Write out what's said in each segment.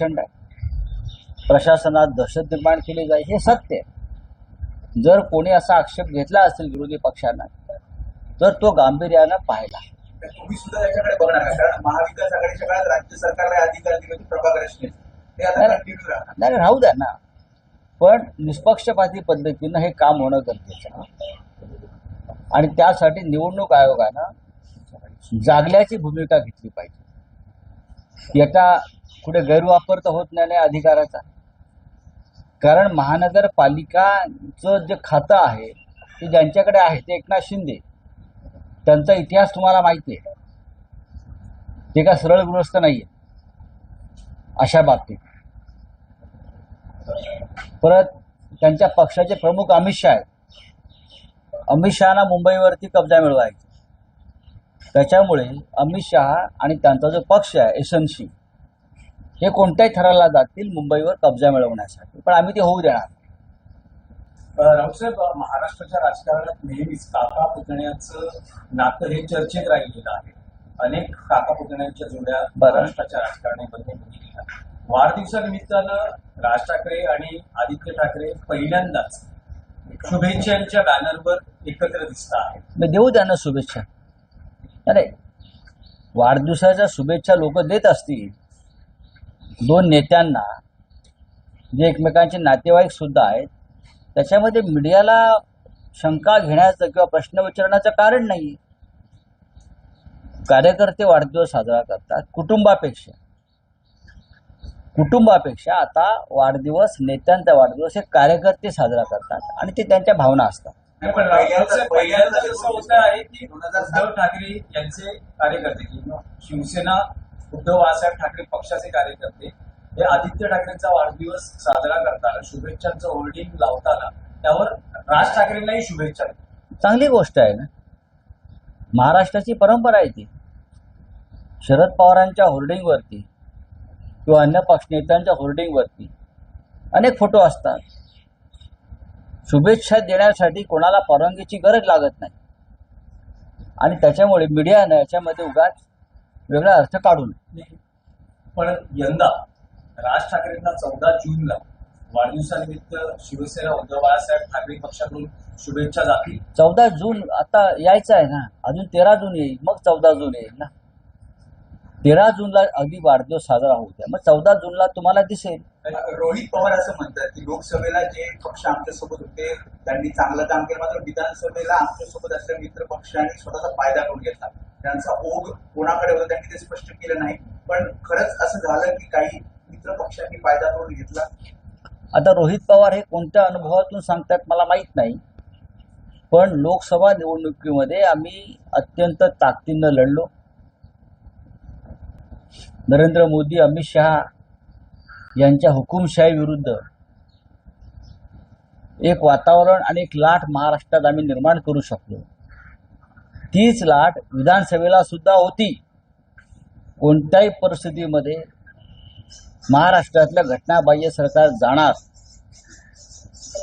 प्रचंड आहे. प्रशासनात दहशत निर्माण केली जाईल हे सत्य आहे. जर कोणी असा आक्षेप घेतला असेल विरोधी पक्षांना तर तो गांभीर्यानं पाहिला. तर तुम्ही सुद्धा त्याच्याकडे बघणार का? कारण महाविकास आघाडीच्या काळात राज्य सरकारला अधिकार दिले होते प्रभाकर अश्विनी ते आता नाही. राहू द्या ना. पण निष्पक्षपाती पद्धतीनं हे काम होणं गरजेचं आणि त्यासाठी निवडणूक आयोगानं जागल्याची भूमिका घेतली पाहिजे. याचा कुठे गैरवापर तर होत नाही अधिकाराचा. कारण महानगरपालिकाचं जे खातं आहे ते ज्यांच्याकडे आहे ते एकनाथ शिंदे. त्यांचा इतिहास तुम्हाला माहिती आहे. ते का सरळ गृहस्थ नाहीये. अशा बाबतीत. परत त्यांच्या पक्षाचे प्रमुख अमित शहा आहेत. अमित शहाना मुंबईवरती कब्जा मिळवायचा. त्याच्यामुळे अमित शहा आणि त्यांचा जो पक्ष आहे एसएनसी हे कोणत्याही थराला जातील मुंबईवर कब्जा मिळवण्यासाठी. पण आम्ही ते होऊ देणार. रावसाहेब महाराष्ट्राच्या राजकारणात नेहमीच काका पुतण्याचं नातं हे चर्चेत राहिलेलं आहे. अनेक काका पुतण्यांच्या जोड्या. महाराष्ट्राच्या राजकारणामध्ये वाढदिवसानिमित्तानं राज ठाकरे आणि आदित्य ठाकरे पहिल्यांदाच शुभेच्छांच्या बॅनरवर एकत्र दिसत आहेत. मी देऊ द्या ना शुभेच्छा. अरे वाढदिवसाच्या शुभेच्छा लोक देत असतील. दोन नेत्यांना जे एकमेकांचे नातेवाईक सुद्धा आहेत त्याच्यामध्ये मीडियाला शंका घेण्याचं किंवा प्रश्न विचारण्याचं कारण नाही. कार्यकर्ते वाढदिवस साजरा करतात कुटुंबापेक्षा. कुटुंबापेक्षा आता वाढदिवस नेत्यांचा वाढदिवस हे कार्यकर्ते साजरा करतात आणि ते त्यांच्या भावना असतात. पण पहिल्यांदा होत आहे की उद्धव ठाकरे यांचे कार्यकर्ते किंवा शिवसेना उद्धव बाळासाहेब ठाकरे पक्षाचे कार्यकर्ते हे आदित्य ठाकरेंचा वाढदिवस साजरा करताना शुभेच्छांचं होर्डिंग लावताना त्यावर राज ठाकरेंनाही शुभेच्छा चांगली गोष्ट आहे ना? महाराष्ट्राची परंपरा आहे ती. शरद पवारांच्या होर्डिंगवरती किंवा अन्य पक्ष नेत्यांच्या होर्डिंगवरती अनेक फोटो असतात. शुभेच्छा देण्यासाठी कोणाला परवानगीची गरज लागत नाही. आणि त्याच्यामुळे मीडियानं याच्यामध्ये उगाच वेगळा अर्थ काढू नये. पण यंदा राज ठाकरेंना चौदा जूनला वाढदिवसानिमित्त शिवसेना उद्धव बाळासाहेब ठाकरे पक्षाकडून शुभेच्छा जातील. चौदा जून आता यायचं आहे ना. अजून तेरा जून येईल. मग चौदा जून येईल ना. तेरा जूनला अगदी वाढदिवस साजरा होऊ द्या. मग चौदा जूनला तुम्हाला दिसेल. रोहित पवार असं म्हणतात की लोकसभेला जे पक्ष आमच्यासोबत होते त्यांनी चांगलं काम केलं. मात्र विधानसभेला आमच्यासोबत असलेल्या मित्र पक्षांनी स्वतःचा फायदा करून घेतला. त्यांचा ओघ कोणाकडे होता त्यांनी ते स्पष्ट केलं नाही. पण खरंच असं झालं की काही मित्र पक्षांनी फायदा करून घेतला. आता रोहित पवार हे कोणत्या अनुभवातून सांगतात मला माहीत नाही. पण लोकसभा निवडणुकीमध्ये आम्ही अत्यंत ताकदीनं लढलो. नरेंद्र मोदी अमित शहा यांच्या हुकुमशाही विरुद्ध एक वातावरण आणि एक लाट महाराष्ट्रात आम्ही निर्माण करू शकलो. तीच लाट विधानसभेला सुद्धा होती. कोणत्याही परिस्थितीमध्ये महाराष्ट्रातल्या घटनाबाह्य सरकार जाणार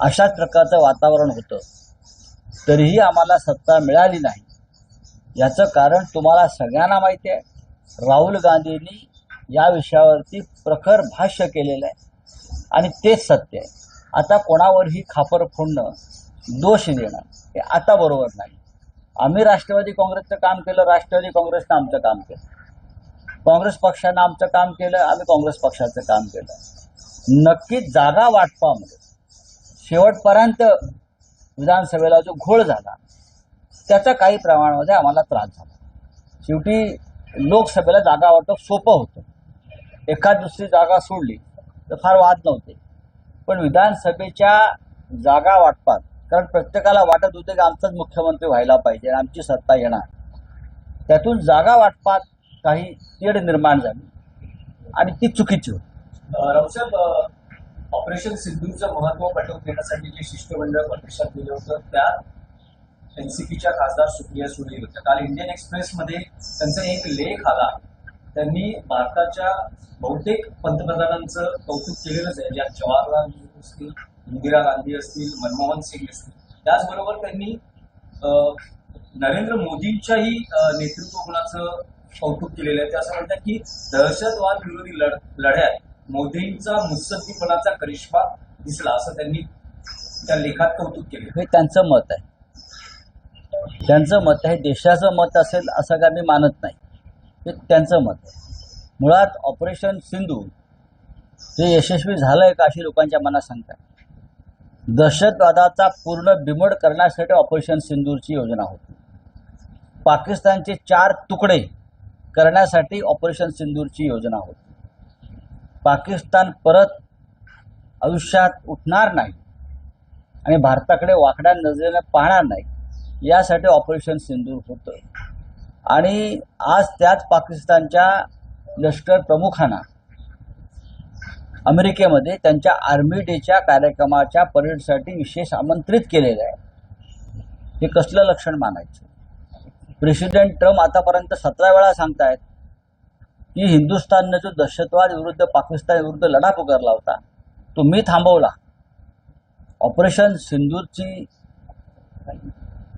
अशाच प्रकारचं वातावरण होतं. तरीही आम्हाला सत्ता मिळाली नाही. याचं कारण तुम्हाला सगळ्यांना माहिती आहे. राहुल गांधींनी या विषयावरती प्रखर भाष्य केलेलं आहे. आणि तेच सत्य आहे. आता कोणावरही खापर फोडणं दोष देणं हे आता बरोबर नाही. आम्ही राष्ट्रवादी काँग्रेसचं काम केलं राष्ट्रवादी काँग्रेसनं आमचं काम केलं. काँग्रेस पक्षानं आमचं काम केलं आम्ही काँग्रेस पक्षाचं काम केलं. नक्कीच जागा वाटपामध्ये शेवटपर्यंत विधानसभेला जो घोळ झाला त्याचा काही प्रमाणामध्ये आम्हाला त्रास झाला. शेवटी लोकसभेला जागा वाटप सोपं होतं. एखाद दुसरी जागा सोडली तर फार वाद नव्हते. पण विधानसभेच्या जागा वाटपात कारण प्रत्येकाला वाटत होते की आमचाच मुख्यमंत्री व्हायला पाहिजे आमची सत्ता येणार. त्यातून जागा वाटपात काही तेढ निर्माण झाली आणि ती चुकीची होती. ऑपरेशन सिंधूचं महत्त्व पटवून देण्यासाठी जे शिष्टमंडळ परदेशात गेलं होतं त्या एनसीपीच्या खासदार सुप्रिया सुळे होत्या काल इंडियन एक्सप्रेसमध्ये त्यांचा एक लेख आला. त्यांनी भारताच्या बहुतेक पंतप्रधानांचं कौतुक केलेलंच आहे. ज्यात जवाहरलाल नेहरू असतील इंदिरा गांधी असतील मनमोहन सिंग असतील. त्याचबरोबर त्यांनी नरेंद्र मोदींच्याही नेतृत्व गुणाचं कौतुक केलेलं आहे. ते असं म्हणतात की दहशतवाद विरोधी लढ लढ्यात मोदींचा मुत्सद्दीपणाचा करिश्मा दिसला असं त्यांनी त्या लेखात कौतुक केले हे त्यांचं मत आहे. त्यांचं मत आहे देशाचं मत असेल असं काय मी मानत नाही. हे त्यांचं मत आहे. मुळात ऑपरेशन सिंधू हे यशस्वी झालंय का अशी लोकांच्या मनात सांगतात दहशतवादाचा पूर्ण बिमोड करण्यासाठी ऑपरेशन सिंदूरची योजना होती. पाकिस्तानचे चार तुकडे करण्यासाठी ऑपरेशन सिंदूरची योजना होती. पाकिस्तान परत आयुष्यात उठणार नाही आणि भारताकडे वाकड्या नजरेने पाहणार नाही यासाठी ऑपरेशन सिंदूर होतं. आणि आज त्याच पाकिस्तानच्या लष्कर प्रमुखांना अमेरिकेमध्ये त्यांच्या आर्मी डेच्या कार्यक्रमाच्या परेडसाठी विशेष आमंत्रित केलेलं आहे. हे कसलं लक्षण मानायचं? प्रेसिडेंट ट्रम्प आतापर्यंत सतरा वेळा सांगतायत की हिंदुस्थाननं जो दहशतवाद विरुद्ध पाकिस्तान विरुद्ध लढा पुकारला होता तो मी थांबवला. ऑपरेशन सिंदूरची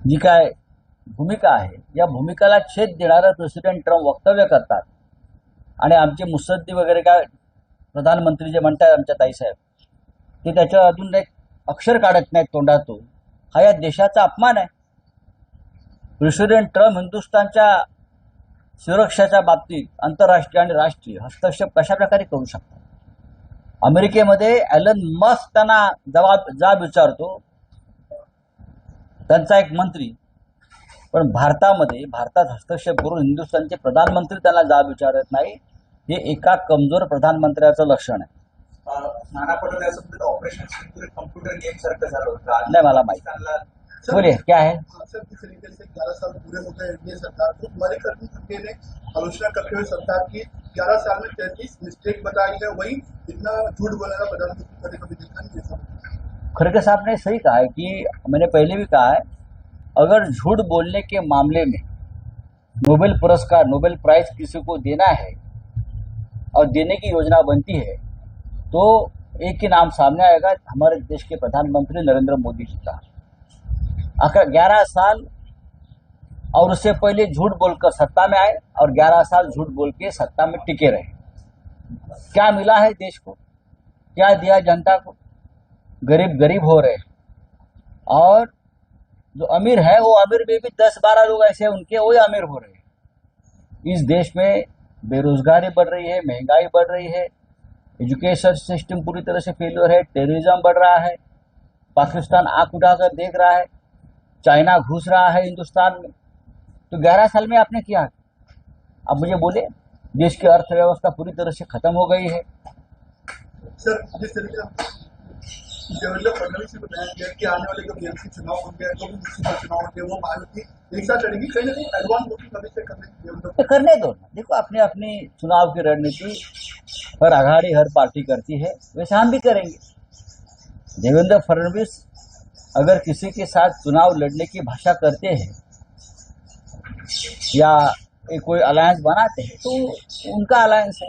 जी काय भूमिका आहे. या भूमिकाला छेद देणारं प्रेसिडेंट ट्रम्प वक्तव्य करतात. आणि आमचे मुसद्दी वगैरे काय प्रधानमंत्री जे म्हणतात आमच्या ताईसाहेब ते त्याच्यावर अजून एक अक्षर काढत नाहीत तोंडातून. हा या देशाचा अपमान आहे. प्रेसिडेंट ट्रम्प हिंदुस्थानच्या सुरक्षेच्या बाबतीत आंतरराष्ट्रीय आणि राष्ट्रीय हस्तक्षेप कशा प्रकारे करू शकतात? अमेरिकेमध्ये ॲलन मस्क त्यांना जबाब जाब विचारतो. त्यांचा एक मंत्री पण भारतामध्ये भारतात हस्तक्षेप करून हिंदुस्थानचे प्रधानमंत्री त्यांना जाब विचारत नाही हे एका कमजोर प्रधानमंत्र्याचं लक्षण आहे. ऑपरेशन सिंधू कम्प्युटर गेम सारखं झालं होतं. नाही मला माहिती. बोलिए क्या है से ग्यारह साल पूरे गए एनडीए सरकार. को हमारे कर्मी खड़गे ने आलोचना करते हुए सरकार की ग्यारह साल में तैंतीस मिस्टेक बताई है वही इतना झूठ बोलने का प्रधानमंत्री कभी कभी देखा नहीं जैसा खड़गे साहब ने सही कहा है कि मैंने पहले भी कहा है अगर झूठ बोलने के मामले में नोबेल पुरस्कार, नोबेल प्राइज किसी को देना है और देने की योजना बनती है तो एक ही नाम सामने आएगा, हमारे देश के प्रधानमंत्री नरेंद्र मोदी जी का। आखिर ग्यारह साल और उससे पहले झूठ बोलकर सत्ता में आए और ग्यारह साल झूठ बोल के सत्ता में टिके रहे। क्या मिला है देश को? क्या दिया जनता को? गरीब गरीब हो रहे। और जो अमीर है, वो अमीर में भी दस बारह लोग ऐसे उनके वही अमीर हो रहे हैं। इस देश में बेरोजगारी बढ़ रही है, महँगाई बढ़ रही है, एजुकेशन सिस्टम पूरी तरह से फेलियर है, टेररिज्म बढ़ रहा है, पाकिस्तान आँख उठाकर देख रहा है, चाइना घुस रहा है हिंदुस्तान में। तो ग्यारह साल में आपने किया अब मुझे बोले देश की अर्थव्यवस्था पूरी तरह से खत्म हो गई है। सर, जिस तरीके देवेंद्र तो करने दो ना। देखो, अपने अपनी चुनाव की रणनीति हर आघाड़ी, हर पार्टी करती है। वैसे हम भी करेंगे। देवेंद्र फडणवीस अगर किसी के साथ चुनाव लड़ने की भाषा करते हैं ये कोई अलायंस बनाते हैं तो उनका अलायंस है।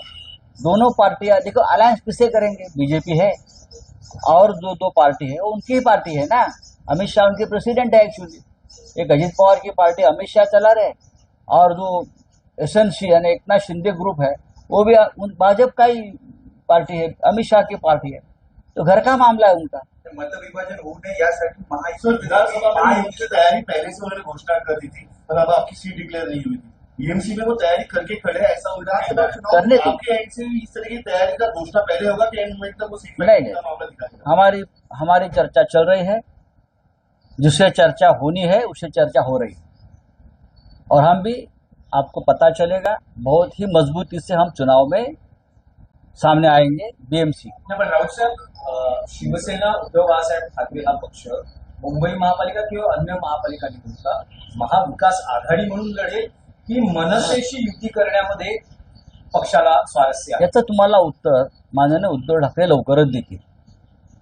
दोनों पार्टियाँ देखो अलायंस किसे करेंगे? बीजेपी है। और जो दो पार्टी है। वो उनकी ही पार्टी है ना। अमित शाह उनके प्रेसिडेंट है एक्चुअली एक अजित पवार की पार्टी अमित शाह चला रहे और जो एस एन सी यानी एकनाथ शिंदे ग्रुप है वो भी उन भाजपा का ही पार्टी है अमित शाह की पार्टी है। तो घर का मामला है उनका। मतविभाजन होऊ नये यासाठी सर महायुती विधानसभा में तैयारी पहले से उन्होंने घोषणा कर दी थी पर अब आपकी सीट डिक्लेयर नहीं हुई थी। बीएमसी में वो तैयारी करके खड़े हैं ऐसा विधानसभा उनका चुनाव करने दो आपके एंड से इस तरह की तैयारी का घोषणा पहले होगा कि एंड मोमेंट तक वो सीट नहीं, नहीं। हमारी हमारी चर्चा चल रही है। जिससे चर्चा होनी है उससे चर्चा हो रही है। और हम भी आपको पता चलेगा बहुत ही मजबूती से हम चुनाव में सामने आएँगे बीएमसी पण राऊत साहेब शिवसेना उद्धव बाळासाहेब ठाकरे हा पक्ष मुंबई महापालिका किंवा अन्य महापालिका निवडणुका महाविकास आघाडी म्हणून लढेल की मनसेशी युती करण्यामध्ये पक्षाला स्वारस्य याचं तुम्हाला उत्तर माननीय उद्धव ठाकरे लवकरच देतील.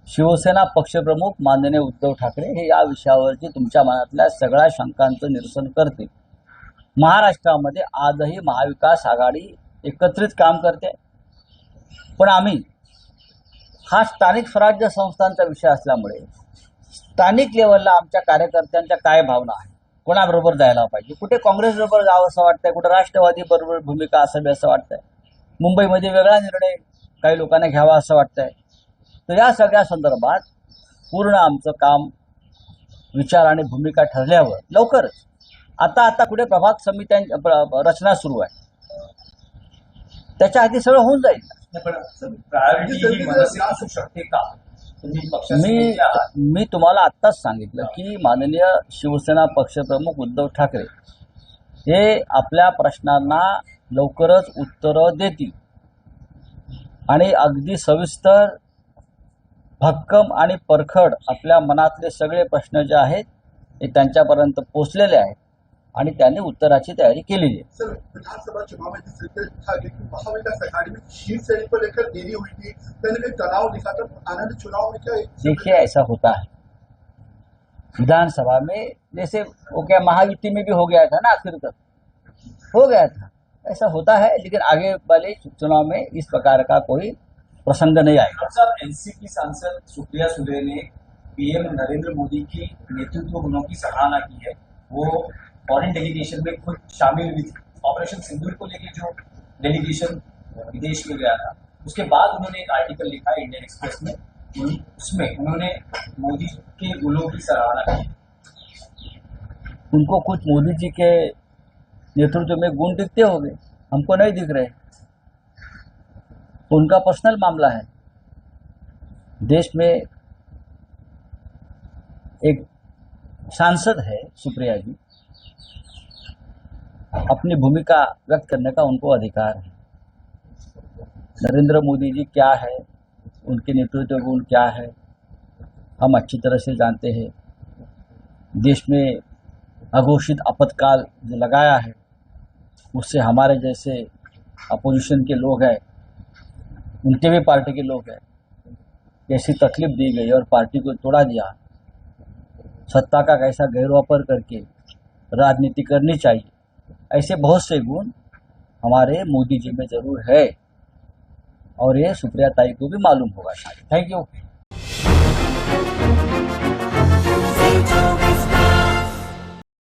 शिवसेना पक्षप्रमुख माननीय उद्धव ठाकरे हे या विषयावरची तुमच्या मनातल्या सगळ्या शंकांचं निरसन करतील. महाराष्ट्रामध्ये आजही महाविकास आघाडी एकत्रित काम करते. पण आम्ही हा स्थानिक स्वराज्य संस्थांचा विषय असल्यामुळे स्थानिक लेवलला आमच्या कार्यकर्त्यांच्या काय भावना आहे कोणाबरोबर जायला पाहिजे? कुठे काँग्रेसबरोबर जावं असं वाटतंय? कुठे राष्ट्रवादी बरोबर भूमिका असावी असं वाटतंय? मुंबईमध्ये वेगळा निर्णय काही लोकांना घ्यावा असं वाटतंय. तर या सगळ्या संदर्भात पूर्ण आमचं काम विचार आणि भूमिका ठरल्यावर लवकरच आता आता कुठे प्रभाग समित्यां रचना सुरू आहे. त्याच्या आधी सगळं होऊन जाईल. प्रायोरिटी असू शकते का? मी मी तुम्हाला आत्ताच सांगितलं की माननीय शिवसेना पक्षप्रमुख उद्धव ठाकरे हे आपल्या प्रश्नांना लवकरच उत्तरं देतील. आणि अगदी सविस्तर भक्कम आणि परखड आपल्या मनातले सगळे प्रश्न जे आहेत ते त्यांच्यापर्यंत पोचलेले आहेत. आणि त्यांनी उत्तराची तयारी केलेली आहे. विधानसभा चुनाव में जिस तरीके से था कि महाविकास अघाड़ी में सीट शेयरिंग को लेकर देरी हुई थी कहीं तनाव दिखा था आनंद चुनाव में क्या देखिए ऐसा होता है विधानसभा में जैसे वो क्या महायुति में भी हो गया था ना आखिर तक. हो गया था. ऐसा होता है लेकिन आगे वाले चुनाव में इस प्रकार का कोई प्रसंग नहीं आएगा। एनसीपी सांसद सुप्रिया सुले ने पीएम नरेंद्र मोदी की नेतृत्व गुणों की सराहना की है. वो फॉरेन डेलीगेशन में खुद शामिल हुई थी। ऑपरेशन सिंदूर को लेकर जो डेलीगेशन विदेश में गया था। उसके बाद उन्होंने एक आर्टिकल लिखा इंडियन एक्सप्रेस में। उसमें उन्होंने मोदी के गुणों की सराहना की। उनको कुछ मोदी जी के नेतृत्व में गुण दिखते होंगे? हमको नहीं दिख रहे। उनका पर्सनल मामला है। देश में एक सांसद है सुप्रिया जी। अपनी भूमिका व्यक्त करने का उनको अधिकार है। नरेंद्र मोदी जी क्या है? उनके नेतृत्व गुण क्या है? हम अच्छी तरह से जानते हैं। देश में अघोषित आपातकाल जो लगाया है, उससे हमारे जैसे अपोजिशन के लोग हैं, उनके भी पार्टी के लोग हैं। कैसी तकलीफ़ दी गई और पार्टी को तोड़ा दिया। सत्ता का कैसा गैरवापर करके राजनीति करनी चाहिए। ऐसे बहुत से गुण हमारे मोदी जी में जरूर है। और ये सुप्रिया ताई को भी मालूम होगा शायद। Thank you